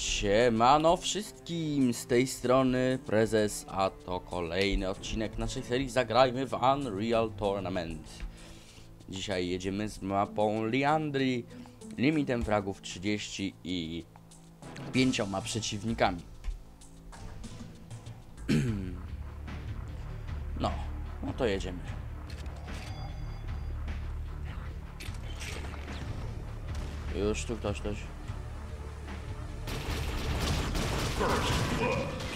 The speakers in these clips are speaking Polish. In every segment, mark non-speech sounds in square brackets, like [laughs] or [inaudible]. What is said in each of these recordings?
Siemano wszystkim, z tej strony Prezes, a to kolejny odcinek naszej serii Zagrajmy w Unreal Tournament. Dzisiaj jedziemy z mapą Liandry, limitem fragów 30 i pięcioma przeciwnikami. [clears throat] No, no to jedziemy. Już tu ktoś, ktoś.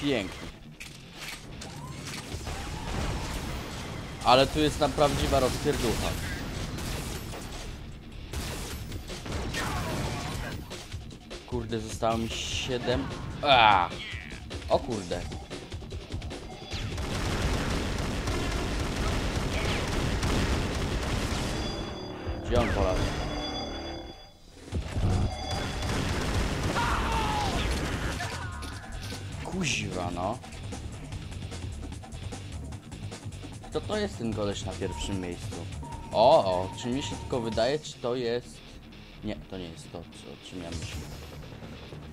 Pięknie. Ale tu jest tam prawdziwa rozpierducha. Kurde, zostało mi 7. A! O kurde. Gdzie on? Kuźwa, no. Kto to jest ten koleś na pierwszym miejscu? O, o, czy mi się tylko wydaje, czy to jest... Nie, to nie jest to, co, o czym ja myślę.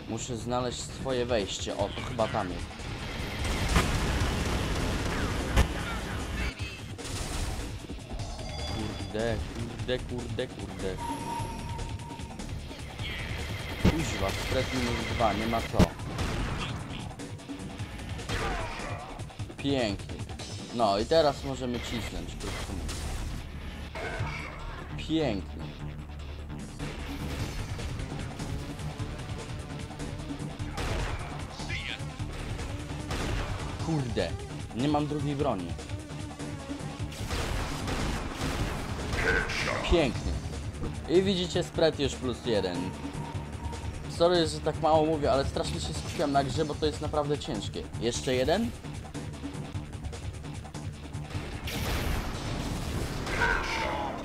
Muszę znaleźć swoje wejście. O, to chyba tam jest. Kurde, kurde, kurde, kurde. Kuźwa, stres minus dwa, nie ma co. Pięknie. No i teraz możemy cisnąć, krótko. Pięknie. Kurde, nie mam drugiej broni. Pięknie. I widzicie spread już plus jeden. Sorry, że tak mało mówię, ale strasznie się skupiam na grze, bo to jest naprawdę ciężkie. Jeszcze jeden?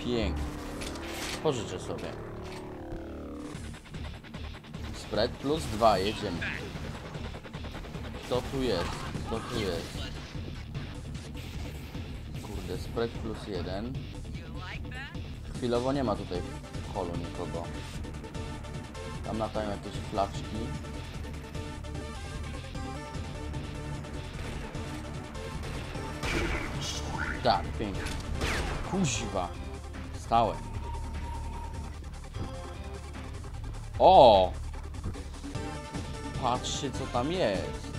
Pięknie. Pożyczę sobie. Spread plus dwa, jedziemy. Co tu jest? Co tu jest? Kurde, spread plus jeden. Chwilowo nie ma tutaj w holu nikogo. Tam latają jakieś flaczki. Tak, pięknie. Kuźwa. Stałem. O! Patrzcie co tam jest.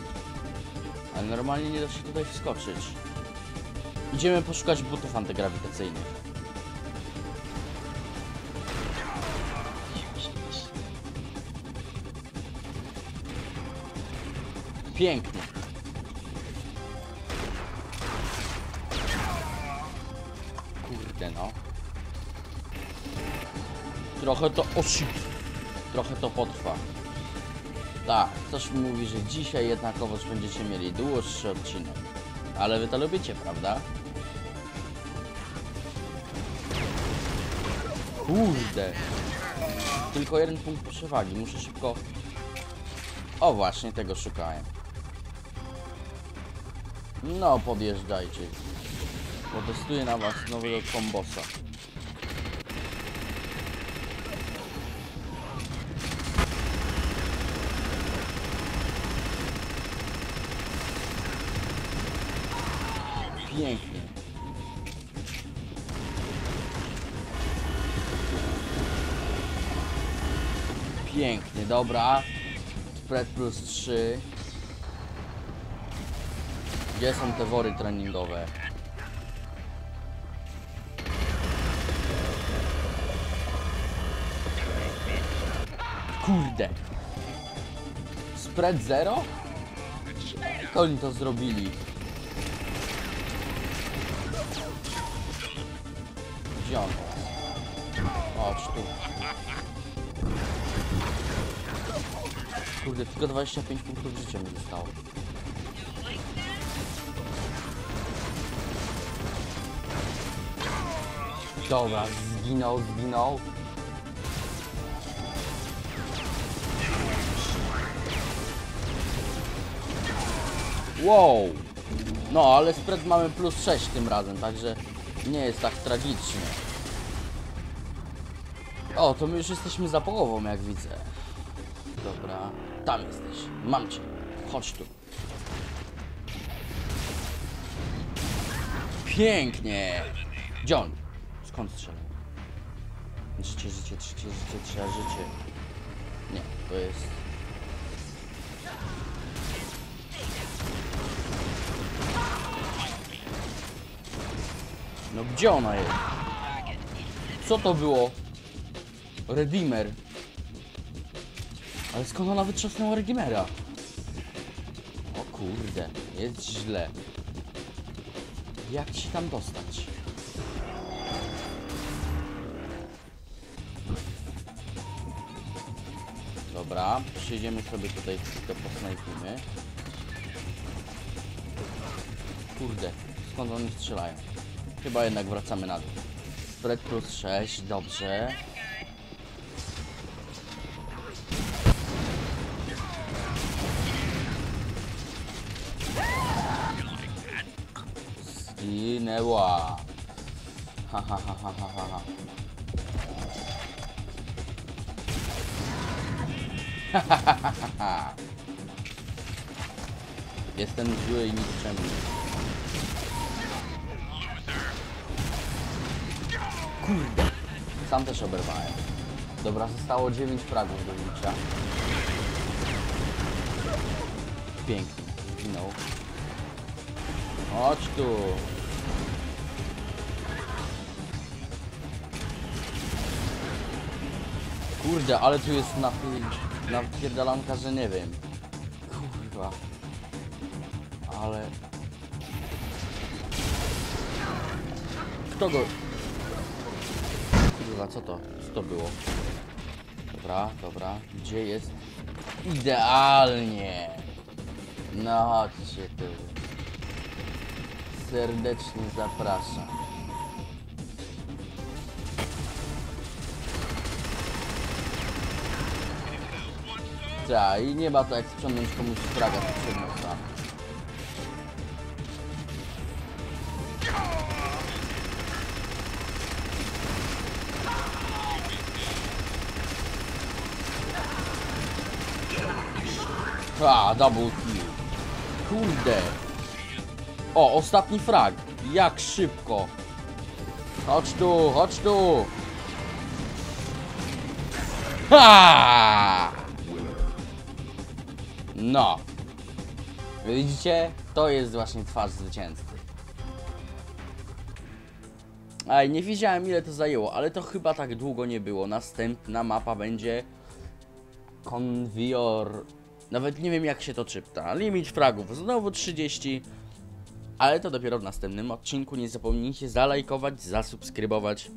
Ale normalnie nie da się tutaj wskoczyć. Idziemy poszukać butów antygrawitacyjnych. Pięknie. Trochę to... O shit. Trochę to potrwa. Tak, coś mi mówi, że dzisiaj jednakowoż będziecie mieli dłuższy odcinek. Ale wy to lubicie, prawda? Kurde. Tylko jeden punkt przewagi. Muszę szybko... O właśnie, tego szukałem. No, podjeżdżajcie. Potestuję na was nowego kombosa. Pięknie. Pięknie, dobra. Spread plus 3. Gdzie są te wory treningowe? Kurde. Spread 0? Jak oni to zrobili? Gdzie on? O, tu. Kurde, tylko 25 punktów życia mi zostało. Dobra, zginął, zginął. Wow! No, ale spread mamy plus 6 tym razem, także nie jest tak tragicznie. O, to my już jesteśmy za połową, jak widzę. Dobra. Tam jesteś. Mam cię. Chodź tu. Pięknie! On? Skąd strzelał? Życie, życie, życie, życie, trzeba życie. Nie, to jest... No gdzie ona jest? Co to było? Redeemer. Ale skąd ona wytrzasnęła Redeemera? O kurde, jest źle. Jak ci tam dostać? Dobra, przyjdziemy sobie tutaj, to posnajpimy. Kurde, skąd oni strzelają? Chyba jednak wracamy na dół. Spread plus 6, dobrze. Zginęła. Ha ha ha ha ha ha. [laughs] Jestem zły i nikczemny. Kurde. Sam też oberwałem. Dobra, zostało 9 fragów do bicia. Pięknie. Zginął. Chodź tu. Kurde, ale tu jest napier- napierdalanka, że nie wiem. Kurwa. Ale... Kto go... Kurwa, co to? Co to było? Dobra, dobra. Gdzie jest? Idealnie! No chodźcie tu. Serdecznie zapraszam. Tak, i nie ma to jak sprzątnąć komuś fraga z przedmiotu. A, double kill. Kurde. O, ostatni frag. Jak szybko. Chodź tu, chodź tu. Ha! No. Widzicie? To jest właśnie twarz zwycięzcy. Aj, nie wiedziałem ile to zajęło, ale to chyba tak długo nie było. Następna mapa będzie Convior. Nawet nie wiem jak się to czyta. Limit fragów znowu 30. Ale to dopiero w następnym odcinku. Nie zapomnijcie zalajkować, zasubskrybować,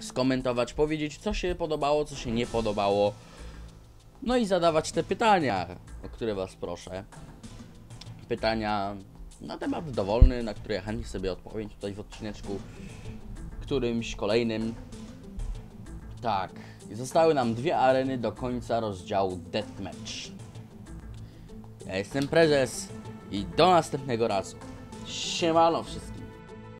skomentować, powiedzieć co się podobało, co się nie podobało. No i zadawać te pytania, o które was proszę. Pytania na temat dowolny, na które ja chętnie sobie odpowiem tutaj w odcineczku którymś kolejnym. Tak, zostały nam dwie areny do końca rozdziału Deathmatch. Ja jestem prezes i do następnego razu. Siemano wszystkim.